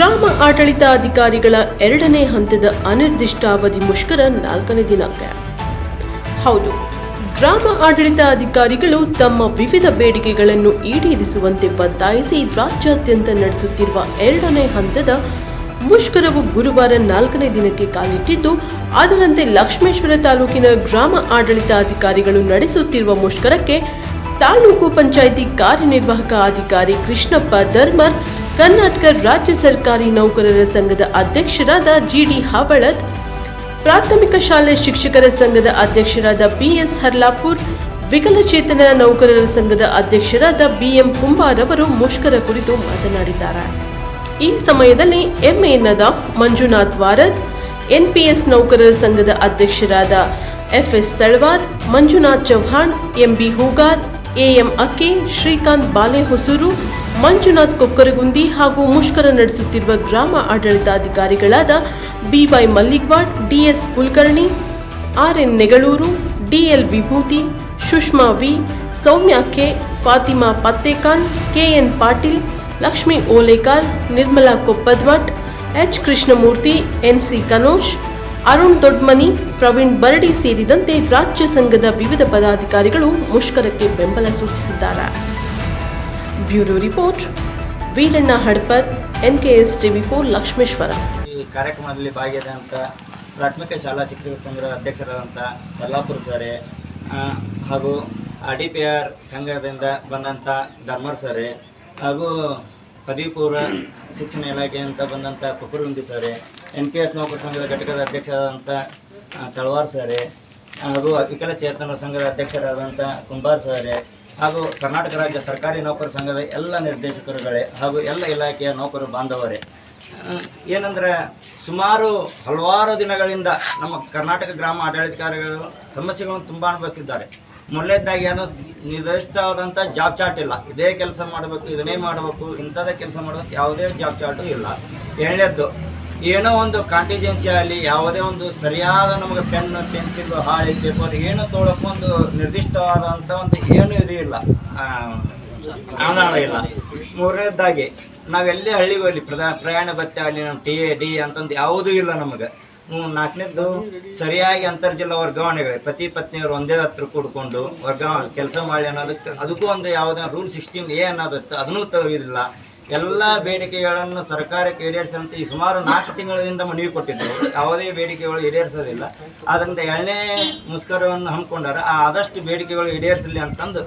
ಗ್ರಾಮ ಆಡಳಿತಾಧಿಕಾರಿಗಳ ಎರಡನೇ ಹಂತದ ಅನಿರ್ದಿಷ್ಟಾವಧಿ ಮುಷ್ಕರ ನಾಲ್ಕನೇ ದಿನಾಂಕ ಹೌದು, ಗ್ರಾಮ ಆಡಳಿತ ಅಧಿಕಾರಿಗಳು ತಮ್ಮ ವಿವಿಧ ಬೇಡಿಕೆಗಳನ್ನು ಈಡೇರಿಸುವಂತೆ ಒತ್ತಾಯಿಸಿ ರಾಜ್ಯಾದ್ಯಂತ ನಡೆಸುತ್ತಿರುವ ಎರಡನೇ ಹಂತದ ಮುಷ್ಕರವು ಗುರುವಾರ ನಾಲ್ಕನೇ ದಿನಕ್ಕೆ ಕಾಲಿಟ್ಟಿದ್ದು, ಅದರಂತೆ ಲಕ್ಷ್ಮೇಶ್ವರ ತಾಲೂಕಿನ ಗ್ರಾಮ ಆಡಳಿತ ಅಧಿಕಾರಿಗಳು ನಡೆಸುತ್ತಿರುವ ಮುಷ್ಕರಕ್ಕೆ ತಾಲೂಕು ಪಂಚಾಯಿತಿ ಕಾರ್ಯನಿರ್ವಾಹಕ ಅಧಿಕಾರಿ ಕೃಷ್ಣಪ್ಪ ಧರ್ಮರ್ ಕರ್ನಾಟಕ ರಾಜ್ಯ ಸರ್ಕಾರಿ ನೌಕರರ ಸಂಘದ ಅಧ್ಯಕ್ಷರಾದ ಜಿಡಿ ಹಾಬಳತ್ ಪ್ರಾಥಮಿಕ ಶಾಲೆ ಶಿಕ್ಷಕರ ಸಂಘದ ಅಧ್ಯಕ್ಷರಾದ ಬಿಎಸ್ ಹರ್ಲಾಪುರ್, ವಿಕಲಚೇತನ ನೌಕರರ ಸಂಘದ ಅಧ್ಯಕ್ಷರಾದ ಬಿಎಂ ಕುಂಬಾರ್ ಅವರು ಮುಷ್ಕರ ಕುರಿತು ಮಾತನಾಡಿದ್ದಾರೆ. ಈ ಸಮಯದಲ್ಲಿ ಎಂಎ ನದಾಫ್, ಮಂಜುನಾಥ್ ವಾರದ್, ಎನ್ಪಿಎಸ್ ನೌಕರರ ಸಂಘದ ಅಧ್ಯಕ್ಷರಾದ FS Talawar, Manjunath Chauhan MB Hoogar AM Akke Srikanth Balehosur, Manjunath Kokkaragundi ಹಾಗೂ ಮುಷ್ಕರ ನಡೆಸುತ್ತಿರುವ ಗ್ರಾಮ ಆಡಳಿತಾಧಿಕಾರಿಗಳಾದ BY Mallikwad, DS Kulkarni, RN Negalur, DL Vibhuti, Sushma V, Soumya K, Fatima Pattekhan KN Patil, Lakshmi Olekar, Nirmala Koppadmath H. Krishnamurthy NC Kanoj Arun Dodmani, Praveen Baradi ಸೇರಿದಂತೆ ರಾಜ್ಯ ಸಂಘದ ವಿವಿಧ ಪದಾಧಿಕಾರಿಗಳು ಮುಷ್ಕರಕ್ಕೆ ಬೆಂಬಲ ಸೂಚಿಸಿದ್ದಾರೆ. Bureau report, Veeranna S NKS TV four Lakshmeshwara. ಈ ಕಾರ್ಯಕ್ರಮದಲ್ಲಿ ಭಾಗಿಯಾದಂಥ ಪ್ರಾಥಮಿಕ ಶಾಲಾ ಶಿಕ್ಷಕ ಸಂಘದ ಅಧ್ಯಕ್ಷರಾದಂಥ ಯಲ್ಲಾಪುರ ಸರ್ ಹಾಗೂ ಆರ್ ಪಿ ಆರ್ ಸಂಘದಿಂದ ಬಂದಂಥ ಧರ್ಮರ್ ಸರ್, ಹಾಗೂ ಪದವಿ ಪೂರ್ವ ಶಿಕ್ಷಣ ಅಂತ ಬಂದಂಥ Kukurundi sir N P S ನೌಕರ ಸಂಘದ ಘಟಕದ ಅಧ್ಯಕ್ಷರಾದಂಥ ತಳವಾರ್ ಸರ್ ಹಾಗೂ ವಿಕಲಚೇತನ ಸಂಘದ ಅಧ್ಯಕ್ಷರಾದಂಥ ಕುಂಬಾರ್ ಸರ್ ಹಾಗೂ ಕರ್ನಾಟಕ ರಾಜ್ಯ ಸರ್ಕಾರಿ ನೌಕರ ಸಂಘದ ಎಲ್ಲ ನಿರ್ದೇಶಕರುಗಳೇ ಹಾಗೂ ಎಲ್ಲ ಇಲಾಖೆಯ ನೌಕರ ಬಾಂಧವರೇ. ಏನಂದ್ರೆ ಸುಮಾರು ಹಲವಾರು ದಿನಗಳಿಂದ ನಮ್ಮ ಕರ್ನಾಟಕ ಗ್ರಾಮ ಆಡಳಿತಾಧಿಕಾರಿಗಳು ಸಮಸ್ಯೆಗಳನ್ನು ತುಂಬ ಅನುಭವಿಸ್ತಿದ್ದಾರೆ. ಮೊದಲನೇದಾಗಿ ಏನೋ ನಿರ್ದಿಷ್ಟವಾದಂಥ ಜಾಬ್ ಚಾರ್ಟ್ ಇಲ್ಲ. ಇದೇ ಕೆಲಸ ಮಾಡಬೇಕು, ಇದನ್ನೇ ಮಾಡಬೇಕು, ಇಂಥದ್ದೇ ಕೆಲಸ ಮಾಡಬೇಕು, ಯಾವುದೇ ಜಾಬ್ ಚಾರ್ಟು ಇಲ್ಲ. ಏಳನೇದ್ದು ಏನೋ ಒಂದು ಕಾಂಟಿಜೆನ್ಸಿ ಆಗಲಿ, ಯಾವುದೇ ಒಂದು ಸರಿಯಾದ ನಮಗೆ ಪೆನ್ ಪೆನ್ಸಿಲ್ ಹಾಳಿ ಪೇಪರ್ ಏನು ತೊಗೊಳಕ್ಕೆ ಒಂದು ನಿರ್ದಿಷ್ಟವಾದಂಥ ಒಂದು ಏನು ಇದು ಇಲ್ಲ. ಆಧಾರ ಇಲ್ಲ. ಮೂರನೇದಾಗಿ ನಾವೆಲ್ಲೇ ಹಳ್ಳಿಗೆ ಹೋಗ್ಲಿ ಪ್ರಯಾಣ ಭತ್ಯೆ ಆಗಲಿ, ನಮ್ಮ ಟಿ ಎ ಡಿ ಅಂತಂದು ಯಾವುದೂ ಇಲ್ಲ ನಮಗೆ. ನಾಲ್ಕನೇದ್ದು ಸರಿಯಾಗಿ ಅಂತರ್ಜಿಲ್ಲಾ ವರ್ಗಾವಣೆಗಳು. ಪತಿ ಪತ್ನಿಯವರು ಒಂದೇ ಹತ್ರ ಕೂಡ್ಕೊಂಡು ವರ್ಗಾವಣೆ ಕೆಲಸ ಮಾಡಿ ಅನ್ನೋದಕ್ಕೆ ಅದಕ್ಕೂ ಒಂದು ಯಾವುದೇ ರೂಲ್ ಸಿಕ್ಸ್ಟೀನ್ ಏ ಅನ್ನೋದತ್ತು. ಅದನ್ನೂ ತೆಗೆದಿಲ್ಲ. ಎಲ್ಲ ಬೇಡಿಕೆಗಳನ್ನು ಸರ್ಕಾರಕ್ಕೆ ಈಡೇರಿಸಂತ ಈ ಸುಮಾರು ನಾಲ್ಕು ತಿಂಗಳಿಂದ ಮನವಿ ಕೊಟ್ಟಿದ್ದರು ಯಾವುದೇ ಬೇಡಿಕೆಗಳು ಈಡೇರಿಸೋದಿಲ್ಲ. ಆದ್ದರಿಂದ ಎರಡನೇ ಮುಷ್ಕರವನ್ನು ಹಮ್ಮಿಕೊಂಡಾರ ಆ ಆದಷ್ಟು ಬೇಡಿಕೆಗಳು ಈಡೇರಿಸಲಿ ಅಂತಂದು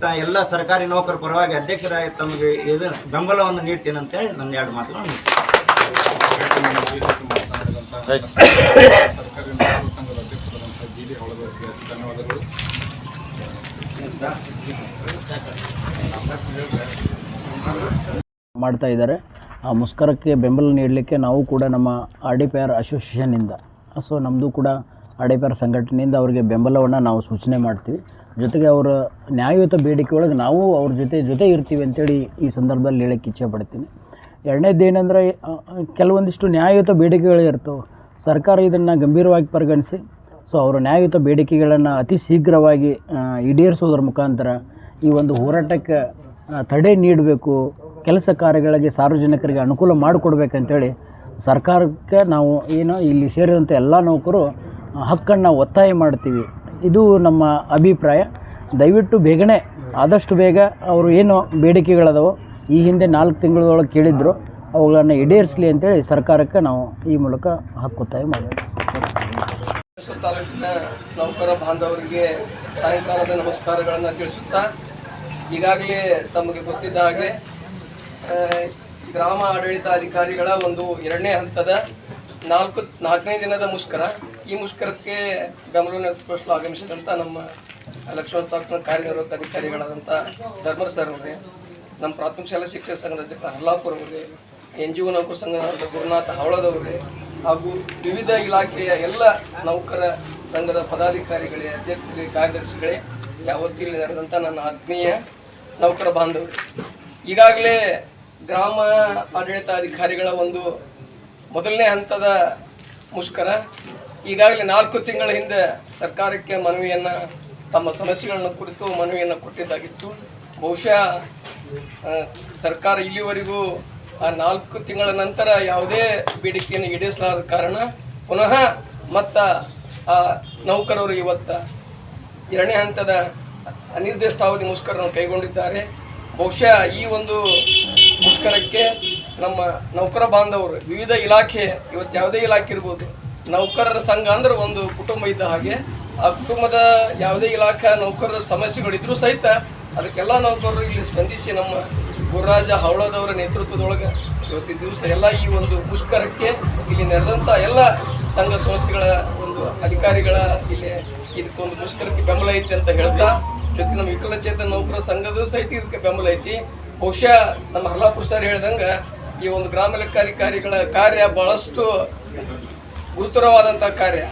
ತ- ಎಲ್ಲ ಸರ್ಕಾರಿ ನೌಕರ ಪರವಾಗಿ ಅಧ್ಯಕ್ಷರಾಗಿ ತಮಗೆ ಇದು ಬೆಂಬಲವನ್ನು ನೀಡ್ತೀನಿ ಅಂತೇಳಿ ನನ್ನ ಎರಡು ಮಾತುಗಳನ್ನು ಸರ್ಕಾರಿ ನೌಕರರ ಸಂಘದ ಅಧ್ಯಕ್ಷರಾದಂಥ ಜಿ ಡಿ ಧನ್ಯವಾದಗಳು ಮಾಡ್ತಾ ಇದ್ದಾರೆ. ಆ, ಮುಷ್ಕರಕ್ಕೆ ಬೆಂಬಲ ನೀಡಲಿಕ್ಕೆ ನಾವು ಕೂಡ ನಮ್ಮ ಆರ್ ಡಿ ಪಿ ಆರ್ ಅಸೋಸಿಯೇಷನ್ನಿಂದ, ಸೊ ನಮ್ಮದು ಕೂಡ ಆರ್ ಡಿ ಪಿ ಆರ್ ಸಂಘಟನೆಯಿಂದ ಅವರಿಗೆ ಬೆಂಬಲವನ್ನು ನಾವು ಸೂಚನೆ ಮಾಡ್ತೀವಿ. ಜೊತೆಗೆ ಅವರ ನ್ಯಾಯಯುತ ಬೇಡಿಕೆ ಒಳಗೆ ನಾವು ಅವ್ರ ಜೊತೆ ಜೊತೆ ಇರ್ತೀವಿ ಅಂತೇಳಿ ಈ ಸಂದರ್ಭದಲ್ಲಿ ಹೇಳಕ್ಕೆ ಇಚ್ಛೆ ಪಡ್ತೀನಿ. ಎರಡನೇದು ಏನಂದರೆ ಕೆಲವೊಂದಿಷ್ಟು ನ್ಯಾಯಯುತ ಬೇಡಿಕೆಗಳು ಇರ್ತವೆ. ಸರ್ಕಾರ ಇದನ್ನು ಗಂಭೀರವಾಗಿ ಪರಿಗಣಿಸಿ, ಸೊ ಅವರು ನ್ಯಾಯಯುತ ಬೇಡಿಕೆಗಳನ್ನು ಅತಿ ಶೀಘ್ರವಾಗಿ ಈಡೇರಿಸೋದ್ರ ಮುಖಾಂತರ ಈ ಒಂದು ಹೋರಾಟಕ್ಕೆ ತಡೆ ನೀಡಬೇಕು, ಕೆಲಸ ಕಾರ್ಯಗಳಿಗೆ ಸಾರ್ವಜನಿಕರಿಗೆ ಅನುಕೂಲ ಮಾಡಿಕೊಡ್ಬೇಕಂತೇಳಿ ಸರ್ಕಾರಕ್ಕೆ ನಾವು ಏನು ಇಲ್ಲಿ ಸೇರಿದಂಥ ಎಲ್ಲ ನೌಕರು ಹಕ್ಕನ್ನು ಒತ್ತಾಯ ಮಾಡ್ತೀವಿ. ಇದು ನಮ್ಮ ಅಭಿಪ್ರಾಯ. ದಯವಿಟ್ಟು ಬೇಗನೆ, ಆದಷ್ಟು ಬೇಗ ಅವರು ಏನು ಬೇಡಿಕೆಗಳದಾವೋ ಈ ಹಿಂದೆ ನಾಲ್ಕು ತಿಂಗಳೊಳಗೆ ಕೇಳಿದ್ರು, ಅವುಗಳನ್ನು ಈಡೇರಿಸಲಿ ಅಂತೇಳಿ ಸರ್ಕಾರಕ್ಕೆ ನಾವು ಈ ಮೂಲಕ ಹಕ್ಕೊತ್ತಾಯ ಮೈಸೂರು ತಾಲೂಕಿನ ನೌಕರ ಬಾಂಧವರಿಗೆ ಸಾಯಂಕಾಲದ ನಮಸ್ಕಾರಗಳನ್ನು ತಿಳಿಸುತ್ತಾ, ಈಗಾಗಲೇ ತಮಗೆ ಗೊತ್ತಿದ್ದ ಹಾಗೆ ಗ್ರಾಮ ಗ್ರಾಮ ಆಡಳಿತಾಧಿಕಾರಿಗಳ ಒಂದು ಎರಡನೇ ಹಂತದ ನಾಲ್ಕು, ನಾಲ್ಕನೇ ದಿನದ ಮುಷ್ಕರ. ಈ ಮುಷ್ಕರಕ್ಕೆ ಪೋಸ್ಟಲ್ ಆಗಮಿಸಿದಂಥ ನಮ್ಮ ಲಕ್ಷ್ಮಣ ತಾಲೂಕಿನ ಕಾರ್ಯನಿರ್ವಾಹಕ ಅಧಿಕಾರಿಗಳಾದಂಥ ಧರ್ಮರ್ ಸರ್ ಅವರೇ ನಮ್ಮ ಪ್ರಾಥಮಿಕ ಶಾಲಾ ಶಿಕ್ಷಕ ಸಂಘದ ಅಧ್ಯಕ್ಷ ಹಲ್ಲಾಪುರ ಅವರೇ, ಎನ್ ಜಿ ಒ ನೌಕರ ಸಂಘದ ಗುರುನಾಥ ಹವಳದವರೇ ಹಾಗೂ ವಿವಿಧ ಇಲಾಖೆಯ ಎಲ್ಲ ನೌಕರ ಸಂಘದ ಪದಾಧಿಕಾರಿಗಳೇ, ಅಧ್ಯಕ್ಷರೇ, ಕಾರ್ಯದರ್ಶಿಗಳೇ, ಯಾವತ್ತೂ ಇಲ್ಲಿ ನಡೆದಂಥ ನನ್ನ ಆತ್ಮೀಯ ನೌಕರ ಬಾಂಧವರು. ಈಗಾಗಲೇ ಗ್ರಾಮ ಆಡಳಿತಾಧಿಕಾರಿಗಳ ಒಂದು ಮೊದಲನೇ ಹಂತದ ಮುಷ್ಕರ, ಈಗಾಗಲೇ ನಾಲ್ಕು ತಿಂಗಳ ಹಿಂದೆ ಸರ್ಕಾರಕ್ಕೆ ಮನವಿಯನ್ನು, ತಮ್ಮ ಸಮಸ್ಯೆಗಳನ್ನು ಕುರಿತು ಮನವಿಯನ್ನು ಕೊಟ್ಟಿದ್ದಾಗಿತ್ತು. ಬಹುಶಃ ಸರ್ಕಾರ ಇಲ್ಲಿವರೆಗೂ ಆ ನಾಲ್ಕು ತಿಂಗಳ ನಂತರ ಯಾವುದೇ ಬೇಡಿಕೆಯನ್ನು ಈಡೇರಿಸಲಾದ ಕಾರಣ ಪುನಃ ಮತ್ತ ಆ ನೌಕರರು ಇವತ್ತ ಎರಡನೇ ಹಂತದ ಅನಿರ್ದಿಷ್ಟಾವಧಿ ಮುಷ್ಕರವನ್ನು ಕೈಗೊಂಡಿದ್ದಾರೆ. ಬಹುಶಃ ಈ ಒಂದು ಮುಷ್ಕರಕ್ಕೆ ನಮ್ಮ ನೌಕರ ಬಾಂಧವರು, ವಿವಿಧ ಇಲಾಖೆ, ಇವತ್ತು ಯಾವುದೇ ಇಲಾಖೆ ಇರ್ಬೋದು, ನೌಕರರ ಸಂಘ ಅಂದ್ರೆ ಒಂದು ಕುಟುಂಬ ಇದ್ದ ಹಾಗೆ, ಆ ಕುಟುಂಬದ ಯಾವುದೇ ಇಲಾಖಾ ನೌಕರರ ಸಮಸ್ಯೆಗಳಿದ್ರೂ ಸಹಿತ ಅದಕ್ಕೆಲ್ಲ ನೌಕರರು ಇಲ್ಲಿ ಸ್ಪಂದಿಸಿ ನಮ್ಮ ಗುರುರಾಜ ಹವಳದವರ ನೇತೃತ್ವದೊಳಗೆ ಇವತ್ತಿನ ದಿವಸ ಎಲ್ಲ ಈ ಒಂದು ಮುಷ್ಕರಕ್ಕೆ ಇಲ್ಲಿ ನಡೆದಂಥ ಎಲ್ಲ ಸಂಘ ಸಂಸ್ಥೆಗಳ ಒಂದು ಅಧಿಕಾರಿಗಳ ಇಲ್ಲಿ ಇದಕ್ಕೊಂದು ಮುಷ್ಕರಕ್ಕೆ ಬೆಂಬಲ ಐತಿ ಅಂತ ಹೇಳ್ತಾ ಜೊತೆ ನಮ್ಮ ವಿಕಲಚೇತನ ನೌಕರ ಸಂಘದ ಸಹಿತ ಇದಕ್ಕೆ ಬೆಂಬಲ ಐತಿ. ಬಹುಶಃ ನಮ್ಮ ಹರ್ಲಾಪುರ ಸರ್ ಹೇಳ್ದಂಗೆ ಈ ಒಂದು ಗ್ರಾಮ ಲೆಕ್ಕಾಧಿಕಾರಿಗಳ ಕಾರ್ಯ ಬಹಳಷ್ಟು ಗುರುತರವಾದಂಥ ಕಾರ್ಯ.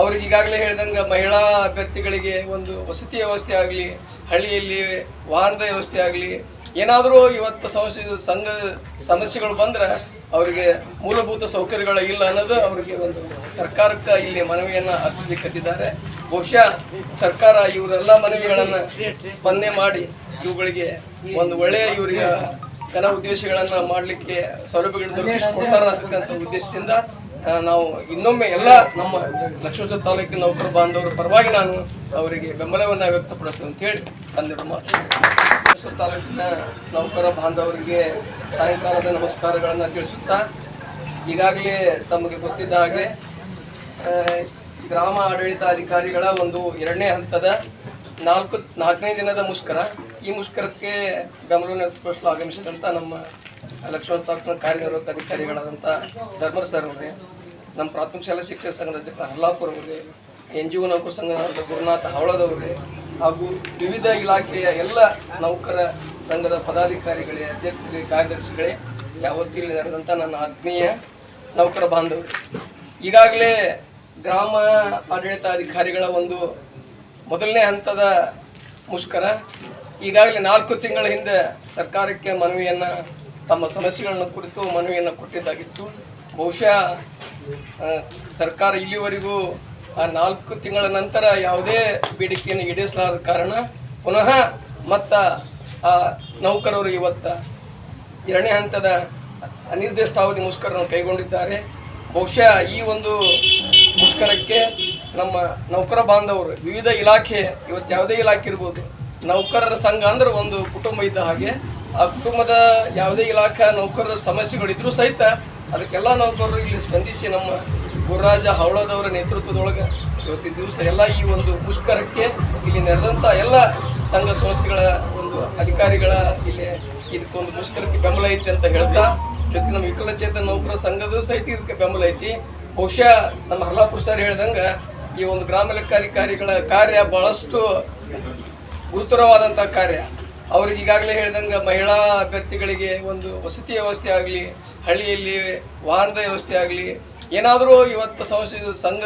ಅವ್ರಿಗೆ ಈಗಾಗಲೇ ಹೇಳ್ದಂಗೆ ಮಹಿಳಾ ಅಭ್ಯರ್ಥಿಗಳಿಗೆ ಒಂದು ವಸತಿ ವ್ಯವಸ್ಥೆ ಆಗಲಿ, ಹಳ್ಳಿಯಲ್ಲಿ ವಾಹನದ ವ್ಯವಸ್ಥೆ ಆಗಲಿ, ಏನಾದರೂ ಇವತ್ತು ಸಮಸ್ಯೆ, ಸಂಘ ಸಮಸ್ಯೆಗಳು ಬಂದ್ರೆ ಅವರಿಗೆ ಮೂಲಭೂತ ಸೌಕರ್ಯಗಳು ಇಲ್ಲ ಅನ್ನೋದು ಅವರಿಗೆ ಒಂದು ಸರ್ಕಾರಕ್ಕೆ ಇಲ್ಲಿ ಮನವಿಯನ್ನು ಅರ್ಪಿಸಲಿಕ್ಕತ್ತಿದ್ದಾರೆ ಬಹುಶಃ ಸರ್ಕಾರ ಇವರೆಲ್ಲ ಮನವಿಗಳನ್ನು ಸ್ಪಂದನೆ ಮಾಡಿ ಇವುಗಳಿಗೆ ಒಂದು ಒಳ್ಳೆಯ ಇವರಿಗೆ ಜನ ಉದ್ದೇಶಗಳನ್ನು ಮಾಡಲಿಕ್ಕೆ ಸೌಲಭ್ಯಗಳನ್ನು ದೊರಕಿಸಿಕೊಡ್ತಾರೆ ಅಂತಕ್ಕಂಥ ಉದ್ದೇಶದಿಂದ ನಾವು ಇನ್ನೊಮ್ಮೆ ಎಲ್ಲ ನಮ್ಮ ಲಕ್ಷ್ಮೀಶ್ವರ ತಾಲೂಕಿನ ನೌಕರ ಬಾಂಧವರ ಪರವಾಗಿ ನಾನು ಅವರಿಗೆ ಬೆಂಬಲವನ್ನು ವ್ಯಕ್ತಪಡಿಸ್ತೇನೆ ಅಂತ ಹೇಳಿ ತಂದಿರೋ ಮಾತು. ತಾಲೂಕಿನ ನೌಕರ ಬಾಂಧವರಿಗೆ ಸಾಯಂಕಾಲದ ನಮಸ್ಕಾರಗಳನ್ನು ತಿಳಿಸುತ್ತಾ ಈಗಾಗಲೇ ತಮಗೆ ಗೊತ್ತಿದ್ದ ಹಾಗೆ ಗ್ರಾಮ ಆಡಳಿತ ಅಧಿಕಾರಿಗಳ ಒಂದು ಎರಡನೇ ಹಂತದ ನಾಲ್ಕು ನಾಲ್ಕನೇ ದಿನದ ಮುಷ್ಕರ. ಈ ಮುಷ್ಕರಕ್ಕೆ ಬೆಂಗಳೂರಿನ ವ್ಯಕ್ತಪಡಿಸಲು ಆಗಮಿಸಿದಂಥ ನಮ್ಮ ಕಾರ್ಯನಿರ್ವಹಕ ಕಾರ್ಯನಿರ್ವಾಹಕ ಅಧಿಕಾರಿಗಳಾದಂಥ ಧರ್ಮರ್ ಸರ್ ಅವರೇ, ನಮ್ಮ ಪ್ರಾಥಮಿಕ ಶಾಲಾ ಶಿಕ್ಷಕ ಸಂಘದ ಅಧ್ಯಕ್ಷ ಹಲ್ಲಾಪುರ ಅವರೇ, ಎನ್ ಜಿ ಒ ನೌಕರ ಸಂಘದ ಗುರುನಾಥ ಹವಳದವ್ರಿ ಹಾಗೂ ವಿವಿಧ ಇಲಾಖೆಯ ಎಲ್ಲ ನೌಕರ ಸಂಘದ ಪದಾಧಿಕಾರಿಗಳೇ ಅಧ್ಯಕ್ಷರಿಗೆ ಕಾರ್ಯದರ್ಶಿಗಳೇ ಯಾವತ್ತೂ ಇಲ್ಲಿ ನಡೆದಂಥ ನನ್ನ ಆತ್ಮೀಯ ನೌಕರ ಬಾಂಧವರು. ಈಗಾಗಲೇ ಗ್ರಾಮ ಆಡಳಿತಾಧಿಕಾರಿಗಳ ಒಂದು ಮೊದಲನೇ ಹಂತದ ಮುಷ್ಕರ, ಈಗಾಗಲೇ ನಾಲ್ಕು ತಿಂಗಳ ಹಿಂದೆ ಸರ್ಕಾರಕ್ಕೆ ಮನವಿಯನ್ನು ತಮ್ಮ ಸಮಸ್ಯೆಗಳನ್ನು ಕುರಿತು ಮನವಿಯನ್ನು ಕೊಟ್ಟಿದ್ದಾಗಿತ್ತು. ಬಹುಶಃ ಸರ್ಕಾರ ಇಲ್ಲಿವರೆಗೂ ಆ ನಾಲ್ಕು ತಿಂಗಳ ನಂತರ ಯಾವುದೇ ಬೇಡಿಕೆಯನ್ನು ಈಡೇರಿಸಲಾದ ಕಾರಣ ಪುನಃ ಮತ್ತ ಆ ನೌಕರರು ಇವತ್ತ ಎರಡನೇ ಹಂತದ ಅನಿರ್ದಿಷ್ಟಾವಧಿ ಮುಷ್ಕರವನ್ನು ಕೈಗೊಂಡಿದ್ದಾರೆ. ಬಹುಶಃ ಈ ಒಂದು ಮುಷ್ಕರಕ್ಕೆ ನಮ್ಮ ನೌಕರ ಬಾಂಧವರು, ವಿವಿಧ ಇಲಾಖೆ, ಇವತ್ತು ಯಾವುದೇ ಇಲಾಖೆ ಇರ್ಬೋದು, ನೌಕರರ ಸಂಘ ಅಂದ್ರೆ ಒಂದು ಕುಟುಂಬ ಇದ್ದ ಹಾಗೆ ಆ ಕುಟುಂಬದ ಯಾವುದೇ ಇಲಾಖಾ ನೌಕರರ ಸಮಸ್ಯೆಗಳಿದ್ರೂ ಸಹಿತ ಅದಕ್ಕೆಲ್ಲ ನೌಕರರು ಇಲ್ಲಿ ಸ್ಪಂದಿಸಿ ನಮ್ಮ ಗುರುರಾಜ ಹವಳದವರ ನೇತೃತ್ವದೊಳಗೆ ಇವತ್ತಿನ ದಿವಸ ಎಲ್ಲ ಈ ಒಂದು ಮುಷ್ಕರಕ್ಕೆ ಇಲ್ಲಿ ನಡೆದಂಥ ಎಲ್ಲ ಸಂಘ ಸಂಸ್ಥೆಗಳ ಒಂದು ಅಧಿಕಾರಿಗಳ ಇಲ್ಲಿ ಇದಕ್ಕೊಂದು ಮುಷ್ಕರಕ್ಕೆ ಬೆಂಬಲ ಐತಿ ಅಂತ ಹೇಳ್ತಾ ಜೊತೆ ನಮ್ಮ ವಿಕಲಚೇತನ ನೌಕರ ಸಂಘದ ಸಹಿತ ಇದಕ್ಕೆ ಬೆಂಬಲ ಐತಿ. ಬಹುಶಃ ನಮ್ಮ ಹರ್ಲಾಪುರ ಸರ್ ಹೇಳ್ದಂಗೆ ಈ ಒಂದು ಗ್ರಾಮ ಲೆಕ್ಕಾಧಿಕಾರಿಗಳ ಕಾರ್ಯ ಬಹಳಷ್ಟು ಗುರುತರವಾದಂಥ ಕಾರ್ಯ. ಅವ್ರಿಗೆ ಈಗಾಗಲೇ ಹೇಳಿದಂಗೆ ಮಹಿಳಾ ಅಭ್ಯರ್ಥಿಗಳಿಗೆ ಒಂದು ವಸತಿ ವ್ಯವಸ್ಥೆ ಆಗಲಿ, ಹಳ್ಳಿಯಲ್ಲಿ ವಾಹನದ ವ್ಯವಸ್ಥೆ ಆಗಲಿ, ಏನಾದರೂ ಇವತ್ತು ಸಮಸ್ಯೆ, ಸಂಘ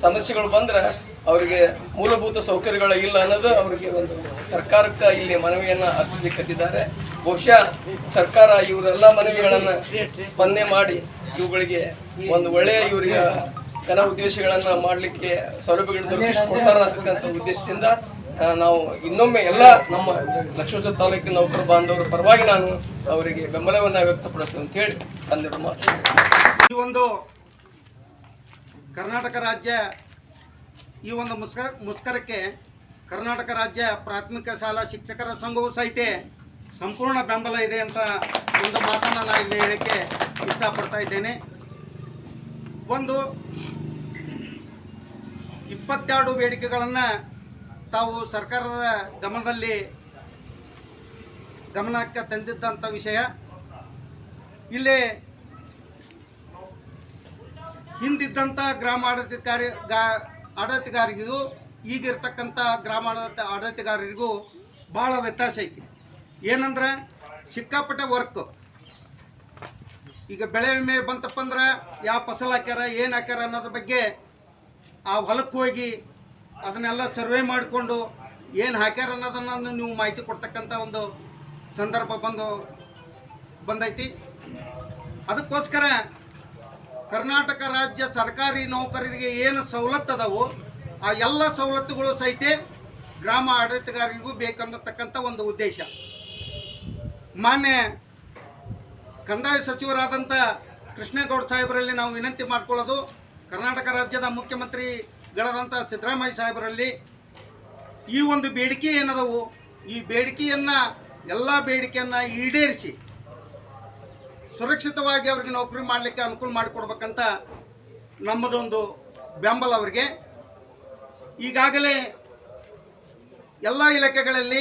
ಸಮಸ್ಯೆಗಳು ಬಂದರೆ ಅವರಿಗೆ ಮೂಲಭೂತ ಸೌಕರ್ಯಗಳು ಇಲ್ಲ ಅನ್ನೋದು ಅವರಿಗೆ ಒಂದು ಸರ್ಕಾರಕ್ಕೆ ಇಲ್ಲಿ ಮನವಿಯನ್ನು ಅರ್ಪಿಸಲಿಕ್ಕತ್ತಿದ್ದಾರೆ ಬಹುಶಃ ಸರ್ಕಾರ ಇವರೆಲ್ಲ ಮನವಿಗಳನ್ನು ಸ್ಪಂದನೆ ಮಾಡಿ ಇವುಗಳಿಗೆ ಒಂದು ಒಳ್ಳೆಯ ಇವರಿಗೆ ಘನ ಉದ್ದೇಶಗಳನ್ನು ಮಾಡಲಿಕ್ಕೆ ಸೌಲಭ್ಯಗಳನ್ನು ಕೊಡ್ತಾರೆ ಅಂತಕ್ಕಂಥ ಉದ್ದೇಶದಿಂದ ನಾವು ಇನ್ನೊಮ್ಮೆ ಎಲ್ಲ ನಮ್ಮ ಲಕ್ಷ್ಮೀಶ್ವರ ತಾಲೂಕಿನ ನೌಕರ ಬಾಂಧವರ ಪರವಾಗಿ ನಾನು ಅವರಿಗೆ ಬೆಂಬಲವನ್ನು ವ್ಯಕ್ತಪಡಿಸ್ತೇನೆ ಅಂತ ಹೇಳಿ ತಂದಿರೋ ಮಾತು ಈ ಒಂದು ಕರ್ನಾಟಕ ರಾಜ್ಯ, ಈ ಒಂದು ಮುಸ್ಕ ಮುಷ್ಕರಕ್ಕೆ ಕರ್ನಾಟಕ ರಾಜ್ಯ ಪ್ರಾಥಮಿಕ ಶಾಲಾ ಶಿಕ್ಷಕರ ಸಂಘವೂ ಸಹಿತ ಸಂಪೂರ್ಣ ಬೆಂಬಲ ಇದೆ ಅಂತ ಒಂದು ಮಾತನ್ನು ನಾನು ಇಲ್ಲಿ ಹೇಳಕ್ಕೆ ಇಷ್ಟಪಡ್ತಾ ಇದ್ದೇನೆ. ಒಂದು ಇಪ್ಪತ್ತೆರಡು ಬೇಡಿಕೆಗಳನ್ನು ತಾವು ಸರ್ಕಾರದ ಗಮನದಲ್ಲಿ ಗಮನಕ್ಕೆ ತಂದಿದ್ದಂಥ ವಿಷಯ. ಇಲ್ಲಿ ಹಿಂದಿದ್ದಂಥ ಗ್ರಾಮ ಆಡಳಿತಕಾರಿ ಗಾ ಆಡಳಿತಗಾರಿಗೂ ಈಗಿರ್ತಕ್ಕಂಥ ಗ್ರಾಮ ಆಡಳಿತ ಆಡಳಿತಗಾರರಿಗೂ ಭಾಳ ವ್ಯತ್ಯಾಸ ಐತಿ. ಏನಂದ್ರೆ ಸಿಕ್ಕಾಪಟ್ಟೆ ವರ್ಕ್. ಈಗ ಬೆಳೆ ವಿಮೆ ಬಂತಪ್ಪ ಅಂದ್ರೆ ಯಾವ ಫಸಲ್ ಹಾಕ್ಯಾರ, ಏನು ಹಾಕ್ಯಾರ ಅನ್ನೋದ್ರ ಬಗ್ಗೆ ಆ ಹೊಲಕ್ಕೆ ಹೋಗಿ ಅದನ್ನೆಲ್ಲ ಸರ್ವೆ ಮಾಡಿಕೊಂಡು ಏನು ಹಾಕ್ಯಾರ ಅನ್ನೋದನ್ನು ನೀವು ಮಾಹಿತಿ ಕೊಡ್ತಕ್ಕಂಥ ಒಂದು ಸಂದರ್ಭ ಬಂದು ಬಂದೈತಿ. ಅದಕ್ಕೋಸ್ಕರ ಕರ್ನಾಟಕ ರಾಜ್ಯ ಸರ್ಕಾರಿ ನೌಕರರಿಗೆ ಏನು ಸವಲತ್ತು ಅದಾವೋ ಆ ಎಲ್ಲ ಸವಲತ್ತುಗಳು ಸಹಿತ ಗ್ರಾಮ ಆಡಳಿತಗಾರರಿಗೂ ಬೇಕನ್ನತಕ್ಕಂಥ ಒಂದು ಉದ್ದೇಶ. ಮಾನ್ಯ ಕಂದಾಯ ಸಚಿವರಾದಂಥ ಕೃಷ್ಣೇಗೌಡ ಸಾಹೇಬರಲ್ಲಿ ನಾವು ವಿನಂತಿ ಮಾಡ್ಕೊಳ್ಳೋದು, ಕರ್ನಾಟಕ ರಾಜ್ಯದ ಮುಖ್ಯಮಂತ್ರಿಗಳಾದಂಥ ಸಿದ್ದರಾಮಯ್ಯ ಸಾಹೇಬರಲ್ಲಿ ಈ ಒಂದು ಬೇಡಿಕೆ ಏನದವು? ಈ ಬೇಡಿಕೆಯನ್ನು, ಎಲ್ಲ ಬೇಡಿಕೆಯನ್ನು ಈಡೇರಿಸಿ, ಸುರಕ್ಷಿತವಾಗಿ ಅವ್ರಿಗೆ ನೌಕರಿ ಮಾಡಲಿಕ್ಕೆ ಅನುಕೂಲ ಮಾಡಿಕೊಡ್ಬೇಕಂತ ನಮ್ಮದೊಂದು ಬೆಂಬಲ ಅವರಿಗೆ. ಈಗಾಗಲೇ ಎಲ್ಲ ಇಲಾಖೆಗಳಲ್ಲಿ